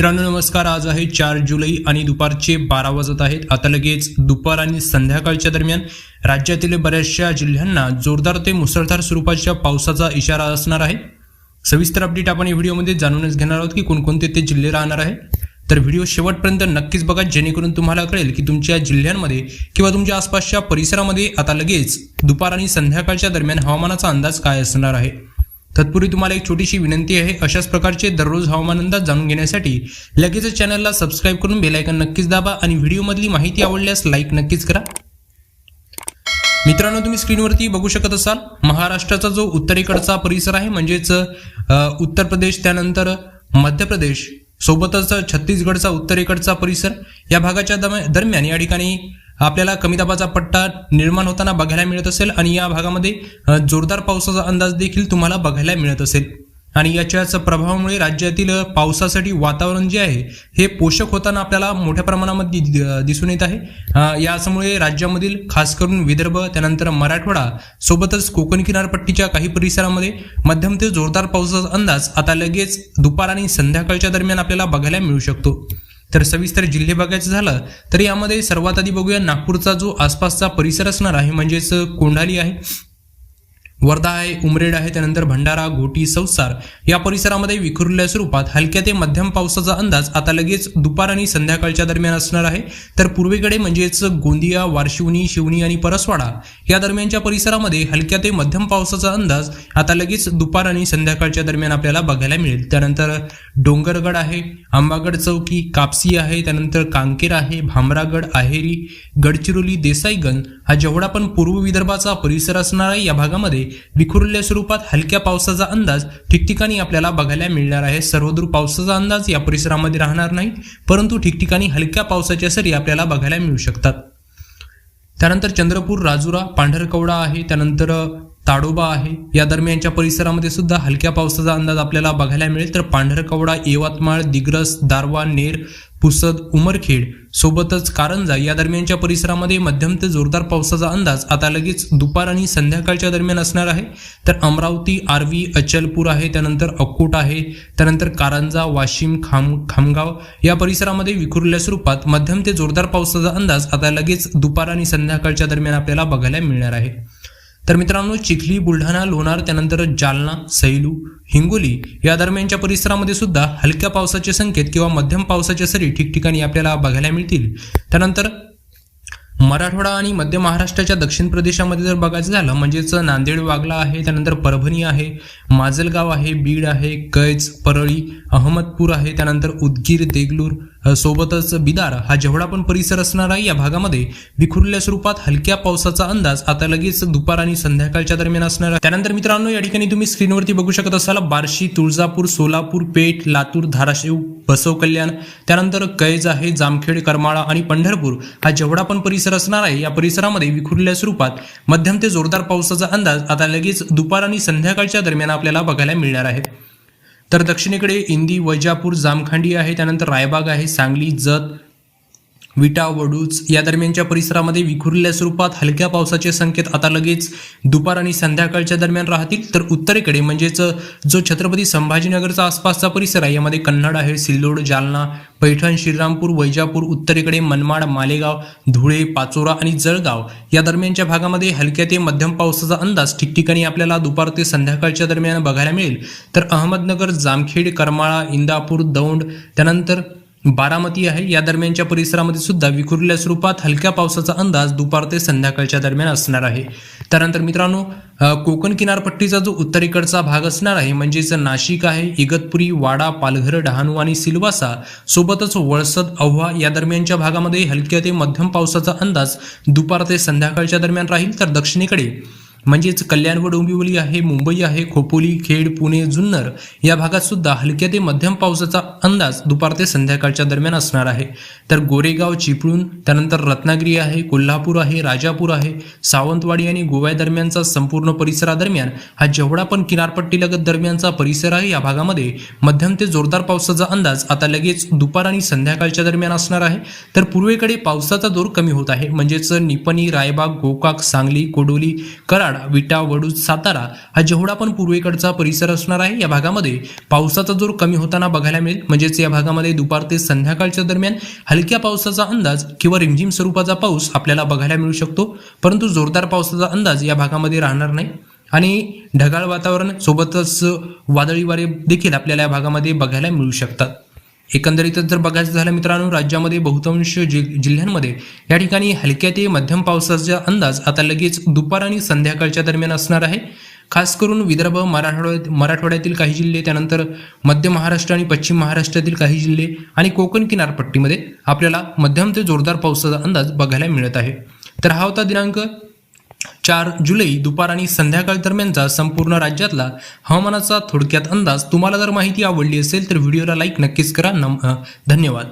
मित्रांनो नमस्कार. आज आहे चार जुलै आणि दुपारचे बारा वाजत आहेत. आता लगेच दुपार आणि संध्याकाळच्या दरम्यान राज्यातील बऱ्याचशा जिल्ह्यांना जोरदार ते मुसळधार स्वरूपाच्या पावसाचा इशारा असणार आहे. सविस्तर अपडेट आपण या व्हिडिओमध्ये जाणूनच घेणार आहोत की कोणकोणते ते जिल्हे राहणार आहे. तर व्हिडिओ शेवटपर्यंत नक्कीच बघा जेणेकरून तुम्हाला कळेल की तुमच्या जिल्ह्यांमध्ये किंवा तुमच्या आसपासच्या परिसरामध्ये आता लगेच दुपार आणि संध्याकाळच्या दरम्यान हवामानाचा अंदाज काय असणार आहे. तत्पूर्वी तुम्हाला एक छोटीशी विनंती आहे अशाच प्रकारचे दररोज हवामान अंदाज जाणून घेण्यासाठी लगेचच चॅनलला सबस्क्राईब करून बेलायकन नक्कीच दाबा आणि व्हिडिओमधली माहिती आवडल्यास लाईक नक्कीच करा. मित्रांनो तुम्ही स्क्रीनवरती बघू शकत असाल महाराष्ट्राचा जो उत्तरेकडचा परिसर आहे म्हणजेच उत्तर प्रदेश त्यानंतर मध्य प्रदेश सोबतच छत्तीसगडचा उत्तरेकडचा परिसर या भागाच्या दम- दरम्यान या ठिकाणी आपल्याला कमी दाबाचा पट्टा निर्माण होताना बघायला मिळत असेल आणि या भागामध्ये जोरदार पावसाचा अंदाज देखील तुम्हाला बघायला मिळत असेल. आणि याच्याच प्रभावामुळे राज्यातील पावसासाठी वातावरण जे आहे हे पोषक होताना आपल्याला मोठ्या प्रमाणामध्ये दिसून येत आहे. याचमुळे यामुळे राज्यामधील खास करून विदर्भ त्यानंतर मराठवाडा सोबतच कोकण किनारपट्टीच्या काही परिसरामध्ये मध्यम ते जोरदार पावसाचा अंदाज आता लगेच दुपार आणि संध्याकाळच्या दरम्यान आपल्याला बघायला मिळू शकतो. तर सविस्तर जिल्हे बघायचं झालं तर यामध्ये सर्वात आधी बघूया नागपूरचा जो आसपासचा परिसर असणार आहे म्हणजेच कोंढाली आहे. वर्धा आहे उमरेड आहे त्यानंतर भंडारा घोटी संसार या परिसरामध्ये विखुरलेल्या स्वरूपात हलक्या ते मध्यम पावसाचा अंदाज आता लगेच दुपार आणि संध्याकाळच्या दरम्यान असणार आहे. तर पूर्वेकडे म्हणजेच गोंदिया वारशिवनी शिवनी आणि परसवाडा या दरम्यानच्या परिसरामध्ये हलक्या ते मध्यम पावसाचा अंदाज आता लगेच दुपार आणि संध्याकाळच्या दरम्यान आपल्याला बघायला मिळेल. त्यानंतर डोंगरगड आहे आंबागड चौकी कापसी आहे त्यानंतर कांकेर आहे भामरागड आहेरी गडचिरोली देसाईगंज हा जेवढा पण पूर्व विदर्भाचा परिसर असणार आहे या भागामध्ये विखुरलेल्या स्वरूपात हलक्या पावसाचा अंदाज ठिकठिकाणी आपल्याला बघायला मिळणार आहे. सर्वदूर पावसाचा अंदाज या परिसरामध्ये राहणार नाही परंतु ठिकठिकाणी हलक्या पावसाच्या सरी आपल्याला बघायला मिळू शकतात. त्यानंतर चंद्रपूर राजुरा पांढरकवडा आहे. त्यानंतर ताडोबा आहे. या दरम्यानच्या परिसरामध्ये सुद्धा हलक्या पावसाचा अंदाज आपल्याला बघायला मिळेल. तर पांढरकवडा यवतमाळ दिग्रस दारवा नेर पुसद उमरखेड सोबतच कारंजा या दरम्यानच्या परिसरामध्ये मध्यम ते जोरदार पावसाचा अंदाज आता लगेच दुपार आणि संध्याकाळच्या दरम्यान असणार आहे. तर अमरावती आर्वी अचलपूर आहे त्यानंतर अक्कोट आहे त्यानंतर कारंजा वाशिम खाम खामगाव या परिसरामध्ये विखुरल्या स्वरूपात मध्यम ते जोरदार पावसाचा अंदाज आता लगेच दुपार आणि संध्याकाळच्या दरम्यान आपल्याला बघायला मिळणार आहे. तर मित्रांनो चिखली बुलढाणा लोणार त्यानंतर जालना सैलू हिंगोली या दरम्यानच्या परिसरामध्ये सुद्धा हलक्या पावसाचे संकेत किंवा मध्यम पावसाच्या सरी ठिकठिकाणी आपल्याला बघायला मिळतील. त्यानंतर मराठवाडा आणि मध्य महाराष्ट्राच्या दक्षिण प्रदेशामध्ये जर बघायचं झालं म्हणजेच नांदेड वागला आहे त्यानंतर परभणी आहे माजलगाव आहे बीड आहे कैज परळी अहमदपूर आहे त्यानंतर उदगीर देगलूर सोबतच बिदार हा जेवढा पण परिसर असणार आहे या भागामध्ये विखुरल्या स्वरूपात हलक्या पावसाचा अंदाज आता लगेच दुपार आणि संध्याकाळच्या दरम्यान असणार आहे. त्यानंतर मित्रांनो या ठिकाणी तुम्ही स्क्रीनवरती बघू शकत असाल बार्शी तुळजापूर सोलापूर पेठ लातूर धाराशिव बसव कल्याण त्यानंतर कैज आहे जामखेड करमाळा आणि पंढरपूर. हा जेवढा पण परिसर असणार आहे या परिसरामध्ये विखुरल्या स्वरूपात मध्यम ते जोरदार पावसाचा अंदाज आता लगेच दुपार आणि संध्याकाळच्या दरम्यान आपल्याला बघायला मिळणार आहे. तर दक्षिणेकडे इंदी वैजापूर जामखांडी आहे त्यानंतर रायबाग आहे सांगली जत विटा वडूज या दरम्यानच्या परिसरामध्ये विखुरलेल्या स्वरूपात हलक्या पावसाचे संकेत आता लगेच दुपार आणि संध्याकाळच्या दरम्यान राहतील. तर उत्तरेकडे म्हणजेच जो छत्रपती संभाजीनगरचा आसपासचा परिसर आहे यामध्ये कन्नड आहे सिल्लोड जालना पैठण श्रीरामपूर वैजापूर उत्तरेकडे मनमाड मालेगाव धुळे पाचोरा आणि जळगाव या दरम्यानच्या भागामध्ये हलक्या ते मध्यम पावसाचा अंदाज ठिकठिकाणी आपल्याला दुपार ते संध्याकाळच्या दरम्यान बघायला मिळेल. तर अहमदनगर जामखेड करमाळा इंदापूर दौंड त्यानंतर बारामती आहे. या दरम्यानच्या परिसरामध्ये सुद्धा विखुरलेल्या स्वरूपात हलक्या पावसाचा अंदाज दुपार ते संध्याकाळच्या दरम्यान असणार आहे. त्यानंतर मित्रांनो कोकण किनारपट्टीचा जो उत्तरेकडचा भाग असणार आहे म्हणजेच नाशिक आहे इगतपुरी वाडा पालघर डहाणू आणि सिलवासा सोबतच वळसद अव्हा या दरम्यानच्या भागामध्ये हलक्या ते मध्यम पावसाचा अंदाज दुपार ते संध्याकाळच्या दरम्यान राहील. तर दक्षिणेकडे म्हणजेच कल्याण व डोंबिवली आहे मुंबई आहे खोपोली खेड पुणे जुन्नर या भागात सुद्धा हलक्या ते मध्यम पावसाचा अंदाज दुपार ते संध्याकाळच्या दरम्यान असणार आहे. तर गोरेगाव चिपळूण त्यानंतर रत्नागिरी आहे कोल्हापूर आहे राजापूर आहे सावंतवाडी आणि गोव्या दरम्यानचा संपूर्ण परिसरादरम्यान हा जेवढा पण किनारपट्टीलगत दरम्यानचा परिसर आहे या भागामध्ये मध्यम ते जोरदार पावसाचा अंदाज आता लगेच दुपार आणि संध्याकाळच्या दरम्यान असणार आहे. तर पूर्वेकडे पावसाचा जोर कमी होत आहे. म्हणजेच निपणी रायबाग गोकाक सांगली कोडोली कराड कराड विटा वडूज सातारा हा जेवढा पण पूर्वेकडचा परिसर असणार आहे या भागामध्ये पावसाचा जोर कमी होताना बघायला मिळेल. म्हणजेच या भागामध्ये दुपार ते संध्याकाळच्या दरम्यान हलक्या पावसाचा अंदाज किंवा रिमझिम स्वरूपाचा पाऊस आपल्याला बघायला मिळू शकतो. परंतु जोरदार पावसाचा अंदाज या भागामध्ये राहणार नाही. आणि ढगाळ वातावरण सोबतच वादळी वारे देखील आपल्याला या भागामध्ये बघायला मिळू शकतात. एकंदरीतच जर बघायचं झालं मित्रांनो राज्यामध्ये बहुतांश जि जिल्ह्यांमध्ये या ठिकाणी हलक्या ते मध्यम पावसाचा अंदाज आता लगेच दुपार आणि संध्याकाळच्या दरम्यान असणार आहे. खास करून विदर्भ मराठवाड्यात मराठवाड्यातील काही जिल्हे त्यानंतर मध्य महाराष्ट्र आणि पश्चिम महाराष्ट्रातील काही जिल्हे आणि कोकण किनारपट्टीमध्ये आपल्याला मध्यम ते जोरदार पावसाचा अंदाज बघायला मिळत आहे. तर हा होता दिनांक चार जुलै दुपार आणि संध्याकाळ दरम्यानचा संपूर्ण राज्यातला हवामानाचा थोडक्यात अंदाज तुम्हाला जर माहिती आवडली असेल तर व्हिडिओला लाईक नक्कीच करा. नम धन्यवाद.